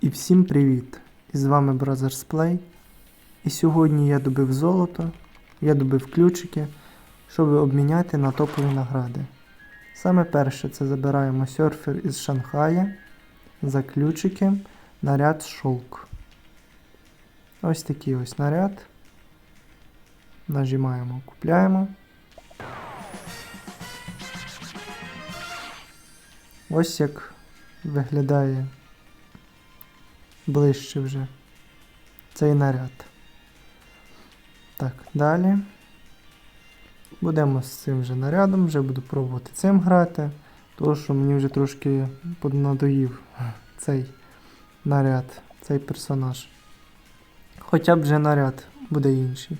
І всім привіт! І з вами Brothers Play. І сьогодні я добив золото, я добив ключики, щоб обміняти на топові награди. Саме перше це забираємо серфер із Шанхая за ключики, наряд шовк. Ось такий ось наряд. Нажимаємо, купляємо. Ось як виглядає ближче вже цей наряд. Так, далі. Будемо з цим же нарядом, вже буду пробувати цим грати, тому що мені вже трошки поднадоїв цей наряд, цей персонаж. Хоча б вже наряд буде інший.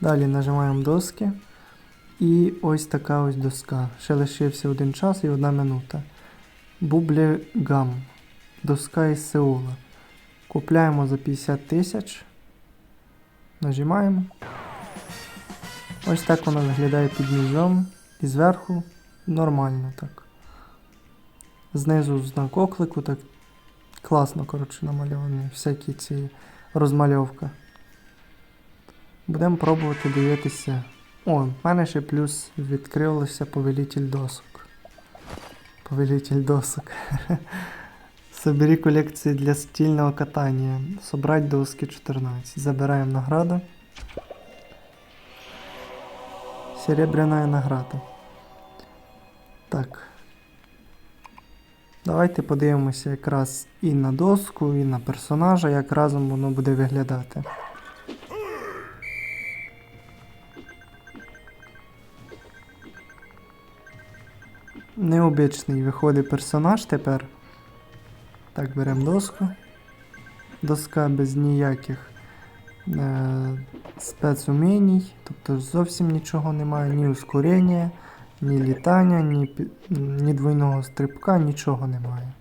Далі нажимаємо доски. І ось така ось доска. Ще лишився один час і одна минута. Бублі Гам. Доска із Сеула. Купляємо за 50 тисяч. Нажимаємо. Ось так воно виглядає під низом. І зверху нормально так. Знизу знак оклику, так класно, коротше, намальовані всякі ці розмальовка. Будемо пробувати дивитися. О, в мене ще плюс відкрився повелитель досок. Повелитель досок. Собери колекції для стільного катання. Собрать доски 14. Забираємо награду. Серебряна награда. Так. Давайте подивимося якраз і на доску, і на персонажа, як разом воно буде виглядати. Необичний виходить персонаж тепер. Так, беремо доску. Доска без ніяких е, спецуміній, тобто зовсім нічого немає, ні ускорення, ні літання, ні, ні двойного стрибка, нічого немає.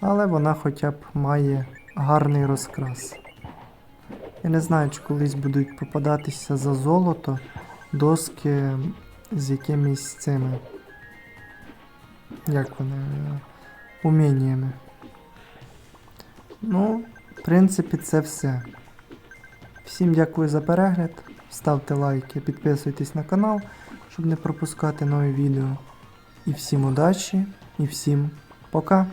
Але вона хоча б має гарний розкрас. Я не знаю, чи колись будуть попадатися за золото доски з якимись цими. Як вони? Уміннями. Ну, в принципі, це все. Всім дякую за перегляд. Ставте лайки, підписуйтесь на канал, щоб не пропускати нові відео. І всім удачі, і всім пока!